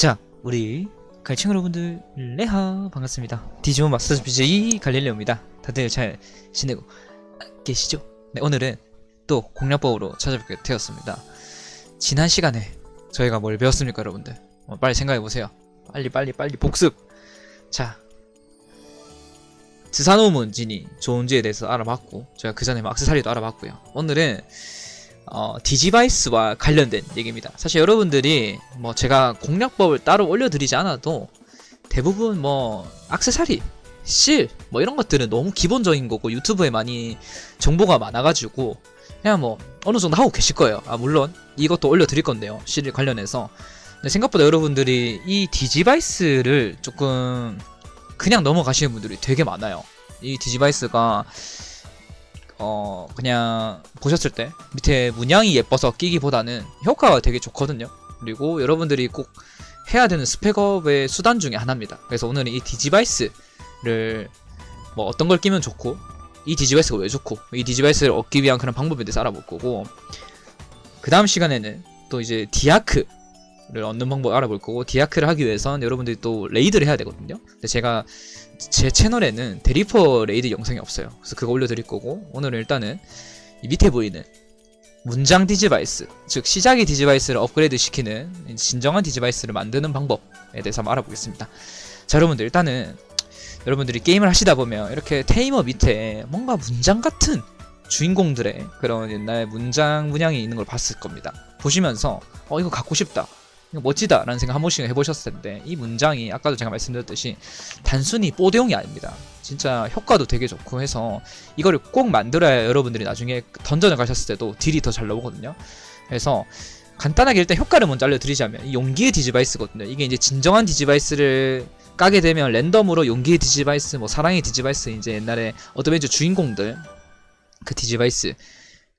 자, 우리 갈칭 여러분들 레하 반갑습니다. 디지몬 마스터즈 BJ 갈릴레오입니다. 다들 잘 지내고 계시죠? 네, 오늘은 또 공략법으로 찾아뵙게 되었습니다. 지난 시간에 저희가 뭘 배웠습니까, 여러분들? 어, 빨리 생각해 보세요. 빨리 빨리 빨리 복습. 자, 드사노 문진이 좋은지에 대해서 알아봤고, 제가 그 전에 악세사리도 알아봤고요. 오늘은 어, 디지바이스와 관련된 얘기입니다. 사실 여러분들이 뭐 제가 공략법을 따로 올려드리지 않아도 대부분 뭐 악세사리, 실, 뭐 이런 것들은 너무 기본적인 거고 유튜브에 많이 정보가 많아가지고 그냥 뭐 어느 정도 하고 계실 거예요. 아 물론 이것도 올려드릴 건데요. 실 관련해서 생각보다 여러분들이 이 디지바이스를 조금 그냥 넘어가시는 분들이 되게 많아요. 이 디지바이스가 어 그냥 보셨을 때 밑에 문양이 예뻐서 끼기보다는 효과가 되게 좋거든요. 그리고 여러분들이 꼭 해야 되는 스펙업의 수단 중에 하나입니다. 그래서 오늘은 이 디지바이스를 뭐 어떤 걸 끼면 좋고 이 디지바이스가 왜 좋고 이 디지바이스를 얻기 위한 그런 방법에 대해서 알아볼 거고 그 다음 시간에는 또 이제 디아크 를 얻는 방법 알아볼 거고 디아크를 하기 위해선 여러분들이 또 레이드를 해야 되거든요. 근데 제가 제 채널에는 대리퍼 레이드 영상이 없어요. 그래서 그거 올려드릴 거고 오늘은 일단은 이 밑에 보이는 문장 디지바이스 즉 시작의 디지바이스를 업그레이드 시키는 진정한 디지바이스를 만드는 방법에 대해서 한번 알아보겠습니다. 자 여러분들 일단은 여러분들이 게임을 하시다 보면 이렇게 테이머 밑에 뭔가 문장 같은 주인공들의 그런 옛날 문장 문양이 있는 걸 봤을 겁니다. 보시면서 어 이거 갖고 싶다. 멋지다라는 생각 한 번씩 해보셨을 텐데 이 문장이 아까도 제가 말씀드렸듯이 단순히 뽀대용이 아닙니다. 진짜 효과도 되게 좋고 해서 이거를 꼭 만들어야 여러분들이 나중에 던전을 가셨을 때도 딜이 더 잘 나오거든요. 그래서 간단하게 일단 효과를 먼저 알려드리자면 이 용기의 디지바이스거든요. 이게 이제 진정한 디지바이스를 까게 되면 랜덤으로 용기의 디지바이스, 뭐 사랑의 디지바이스 이제 옛날에 어드벤처 주인공들 그 디지바이스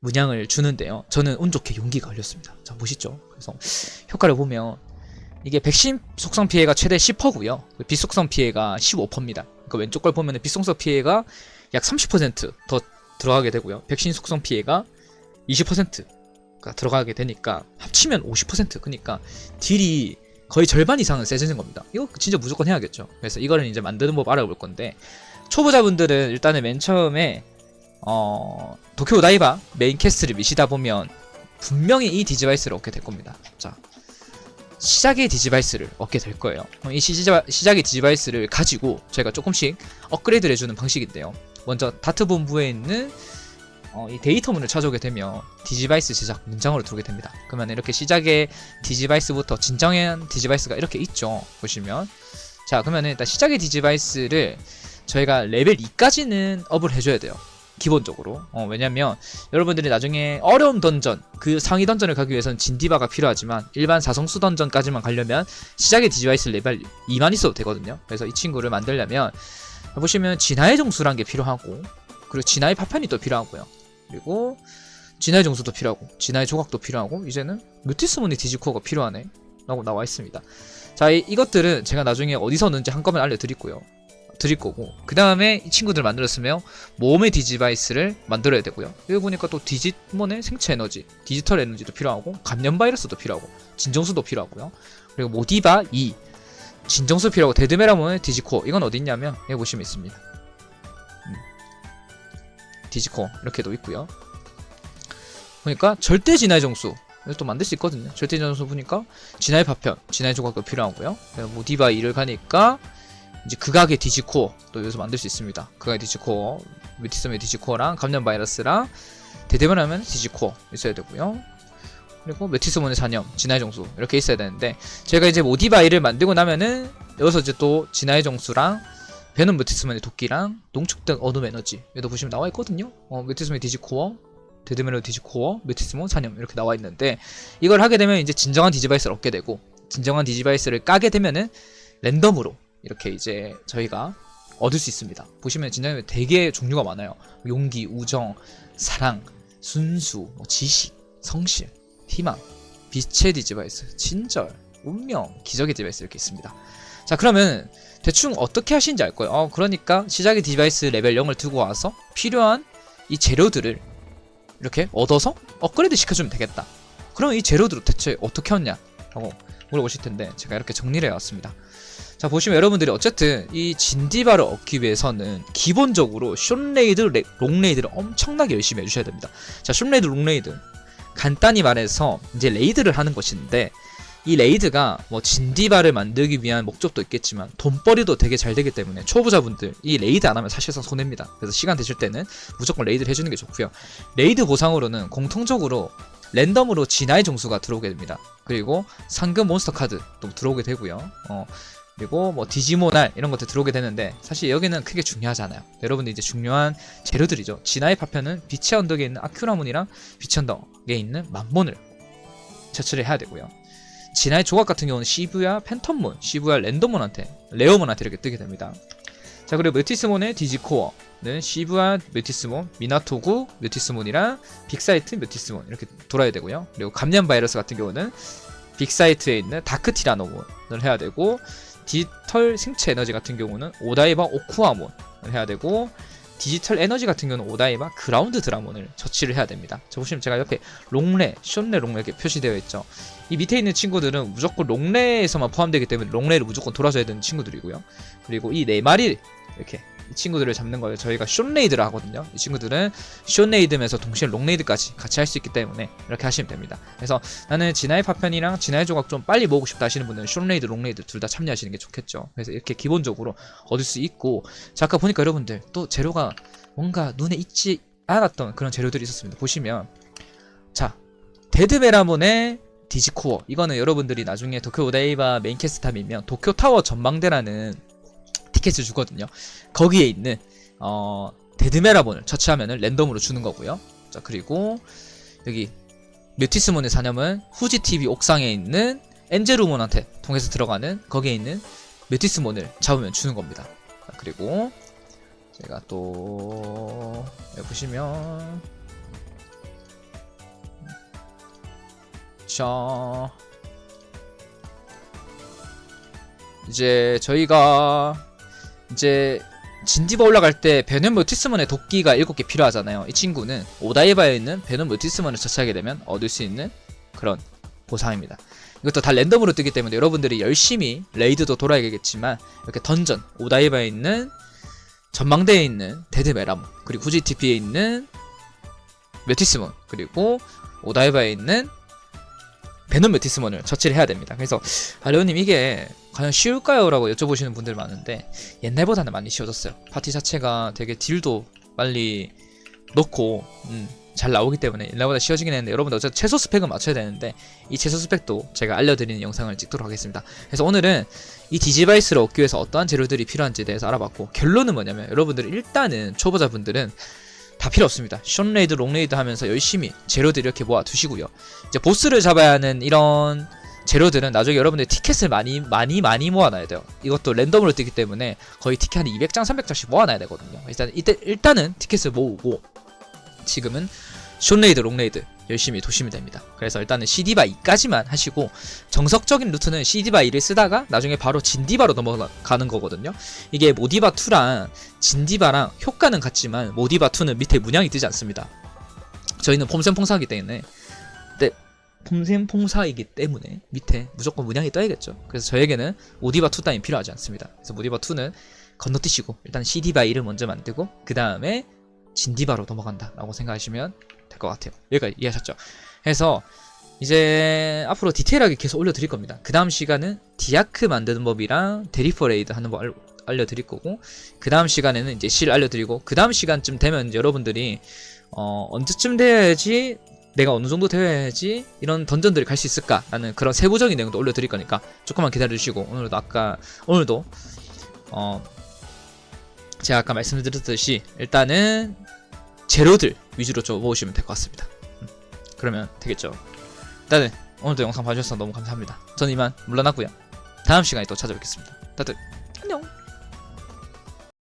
문양을 주는데요. 저는 운 좋게 용기가 걸렸습니다. 자 보시죠. 그래서 효과를 보면 이게 백신 속성 피해가 최대 10%고요. 비속성 피해가 15%입니다. 그 왼쪽 걸 보면 비속성 피해가 약 30%더 들어가게 되고요. 백신 속성 피해가 20%가 들어가게 되니까 합치면 50% 그러니까 딜이 거의 절반 이상은 세지는 겁니다. 이거 진짜 무조건 해야겠죠. 그래서 이거는 이제 만드는 법 알아볼 건데 초보자분들은 일단은 맨 처음에 어 도쿄 다이바 메인 캐스트를 미시다 보면 분명히 이 디지바이스를 얻게 될 겁니다. 자 시작의 디지바이스를 얻게 될 거예요. 이 시자, 시작의 디지바이스를 가지고 저희가 조금씩 업그레이드를 해주는 방식인데요. 먼저 다트 본부에 있는 어, 이 데이터문을 찾아오게 되면 디지바이스 제작 문장으로 들어오게 됩니다. 그러면 이렇게 시작의 디지바이스부터 진정한 디지바이스가 이렇게 있죠. 보시면 자 그러면 일단 시작의 디지바이스를 저희가 레벨 2까지는 업을 해줘야 돼요. 기본적으로. 어, 왜냐면 여러분들이 나중에 어려운 던전 그 상위 던전을 가기 위해서는 진디바가 필요하지만 일반 사성수 던전까지만 가려면 시작의 디지바이스 레벨 2만 있어도 되거든요. 그래서 이 친구를 만들려면 보시면 진화의 정수란 게 필요하고 그리고 진화의 파편이 또 필요하고요. 그리고 진화의 정수도 필요하고 진화의 조각도 필요하고 이제는 뮤티스몬의 디지코어가 필요하네 라고 나와 있습니다. 자 이, 이것들은 제가 나중에 어디서 넣는지 한꺼번에 알려드리고요 드릴 거고. 그 다음에 이 친구들 만들었으면 모험의 디지바이스를 만들어야 되고요. 여기 보니까 또 디지몬의 생체 에너지 디지털 에너지도 필요하고 감염 바이러스도 필요하고 진정수도 필요하고요. 그리고 모디바 2 진정수 필요하고 데드메라몬의 디지코 이건 어디 있냐면 여기 보시면 있습니다. 음. 디지코 이렇게도 있고요. 보니까 절대 진화의 정수. 또 만들 수 있거든요. 절대 진화의 정수 보니까 진화의 파편 진화의 조각도 필요하고요. 모디바 2를 가니까 이제 극악의 디지코어 또 여기서 만들 수 있습니다. 극악의 디지코어, 뮤티섬의 디지코어랑 감염 바이러스랑 대대변하면 디지코어 있어야 되고요. 그리고 메티스몬의 잔염, 진화의 정수 이렇게 있어야 되는데 제가 이제 모디바이를 만들고 나면은 여기서 이제 또 진화의 정수랑 베놈 메티스몬의 도끼랑 농축된 어둠 에너지 여기도 보시면 나와 있거든요. 어, 메티스몬의 디지코어, 데드메로 디지코어, 메티스몬 잔염 이렇게 나와 있는데 이걸 하게 되면 이제 진정한 디지바이스를 얻게 되고 진정한 디지바이스를 까게 되면은 랜덤으로 이렇게 이제 저희가 얻을 수 있습니다. 보시면 진짜 되게 종류가 많아요. 용기, 우정, 사랑, 순수, 뭐 지식, 성실, 희망, 빛의 디지바이스, 친절, 운명, 기적의 디바이스 이렇게 있습니다. 자 그러면 대충 어떻게 하시는지 알 거예요. 어, 그러니까 시작의 디바이스 레벨 0을 두고 와서 필요한 이 재료들을 이렇게 얻어서 업그레이드 시켜주면 되겠다. 그럼 이 재료들을 대체 어떻게 얻냐? 라고 물어보실 텐데 제가 이렇게 정리를 해왔습니다. 자 보시면 여러분들이 어쨌든 이 진디바를 얻기 위해서는 기본적으로 숏레이드, 레- 롱레이드를 엄청나게 열심히 해주셔야 됩니다. 자 숏레이드, 롱레이드 간단히 말해서 이제 레이드를 하는 것인데 이 레이드가 뭐 진디바를 만들기 위한 목적도 있겠지만 돈벌이도 되게 잘 되기 때문에 초보자분들 이 레이드 안 하면 사실상 손해입니다. 그래서 시간 되실 때는 무조건 레이드를 해주는 게 좋고요. 레이드 보상으로는 공통적으로 랜덤으로 진화의 종수가 들어오게 됩니다. 그리고 상금 몬스터 카드도 들어오게 되고요. 어, 그리고 뭐 디지모날 이런 것들 들어오게 되는데 사실 여기는 크게 중요하잖아요. 여러분들 이제 중요한 재료들이죠. 진화의 파편은 빛의 언덕에 있는 아큐라문이랑 빛의 언덕에 있는 만몬을 처치를 해야 되고요. 진화의 조각 같은 경우는 시브야 팬텀몬, 시브야 랜덤몬한테 레어몬한테 이렇게 뜨게 됩니다. 자 그리고 뮤티스몬의 디지코어는 시브야 뮤티스몬, 미나토구 뮤티스몬이랑 빅사이트 뮤티스몬 이렇게 돌아야 되고요. 그리고 감염 바이러스 같은 경우는 빅사이트에 있는 다크 티라노몬을 해야 되고 디지털 생체 에너지 같은 경우는 오다이바 오쿠아몬을 해야 되고 디지털 에너지 같은 경우는 오다이바 그라운드 드라몬을 처치를 해야 됩니다. 자 보시면 제가 옆에 롱레, 숏레, 롱레 이렇게 표시되어 있죠. 이 밑에 있는 친구들은 무조건 롱레에서만 포함되기 때문에 롱레를 무조건 돌아줘야 되는 친구들이고요. 그리고 이 네 마리 이렇게 이 친구들을 잡는 거예요. 저희가 숏레이드를 하거든요. 이 친구들은 숏레이드면서 동시에 롱레이드까지 같이 할 수 있기 때문에 이렇게 하시면 됩니다. 그래서 나는 진화의 파편이랑 진화의 조각 좀 빨리 모으고 싶다 하시는 분들은 숏레이드, 롱레이드 둘 다 참여하시는 게 좋겠죠. 그래서 이렇게 기본적으로 얻을 수 있고 자 아까 보니까 여러분들 또 재료가 뭔가 눈에 익지 않았던 그런 재료들이 있었습니다. 보시면 자 데드베라몬의 디지코어 이거는 여러분들이 나중에 도쿄 오다이바 메인 캐스탑이면 도쿄 타워 전망대라는 티켓을 주거든요. 거기에 있는 어 데드메라본을 처치하면은 랜덤으로 주는 거고요. 자 그리고 여기 뮤티스몬의 사념은 후지 TV 옥상에 있는 엔제루몬한테 통해서 들어가는 거기에 있는 뮤티스몬을 잡으면 주는 겁니다. 자, 그리고 제가 또 여기 보시면 자 이제 저희가 이제 진디바 올라갈 때 베놈 뮤티스몬의 도끼가 7개 필요하잖아요. 이 친구는 오다이바에 있는 베놈 뮤티스몬을 처치하게 되면 얻을 수 있는 그런 보상입니다. 이것도 다 랜덤으로 뜨기 때문에 여러분들이 열심히 레이드도 돌아야겠지만 이렇게 던전 오다이바에 있는 전망대에 있는 데드 메라몬 그리고 후지 TP에 있는 뮤티스몬 그리고 오다이바에 있는 베놈 뮤티스몬을 처치를 해야 됩니다. 그래서 아 레오님 이게 과연 쉬울까요? 라고 여쭤보시는 분들 많은데 옛날보다는 많이 쉬워졌어요. 파티 자체가 되게 딜도 빨리 넣고 음, 잘 나오기 때문에 옛날보다 쉬워지긴 했는데 여러분들 어쨌든 최소 스펙은 맞춰야 되는데 이 최소 스펙도 제가 알려드리는 영상을 찍도록 하겠습니다. 그래서 오늘은 이 디지바이스를 얻기 위해서 어떠한 재료들이 필요한지에 대해서 알아봤고 결론은 뭐냐면 여러분들 일단은 초보자분들은 다 필요 없습니다. 숏레이드, 롱레이드 하면서 열심히 재료들 이렇게 모아 두시고요. 이제 보스를 잡아야 하는 이런 재료들은 나중에 여러분들 티켓을 많이 많이 많이 모아놔야 돼요. 이것도 랜덤으로 뜨기 때문에 거의 티켓 한 200장, 300장씩 모아놔야 되거든요. 일단 일단은 티켓을 모으고 지금은 숏레이드, 롱레이드 열심히 도시면 됩니다. 그래서 일단은 CD바 2까지만 하시고 정석적인 루트는 CD바 2를 쓰다가 나중에 바로 진디바로 넘어가는 거거든요. 이게 모디바 2랑 진디바랑 효과는 같지만 모디바 2는 밑에 문양이 뜨지 않습니다. 저희는 폼센퐁사기 때문에 네, 폼센퐁사이기 때문에 밑에 무조건 문양이 떠야겠죠. 그래서 저에게는 모디바 2 따윈 필요하지 않습니다. 그래서 모디바 2는 건너뛰시고 일단 CD바 2를 먼저 만들고 그 다음에 진디바로 넘어간다라고 생각하시면 될 것 같아요. 여기까지 이해하셨죠? 그래서 이제 앞으로 디테일하게 계속 올려드릴 겁니다. 그 다음 시간은 디아크 만드는 법이랑 데리퍼레이드 하는 법 알, 알려드릴 거고 그 다음 시간에는 이제 실 알려드리고 그 다음 시간쯤 되면 여러분들이 어, 언제쯤 돼야지 내가 어느 정도 되어야지 이런 던전들을 갈 수 있을까라는 그런 세부적인 내용도 올려드릴 거니까 조금만 기다려주시고 오늘도 아까 오늘도 어 제가 아까 말씀드렸듯이 일단은 재료들 위주로 좀 모으시면 될 것 같습니다. 음, 그러면 되겠죠. 일단은 오늘도 영상 봐주셔서 너무 감사합니다. 저는 이만 물러나고요. 다음 시간에 또 찾아뵙겠습니다. 다들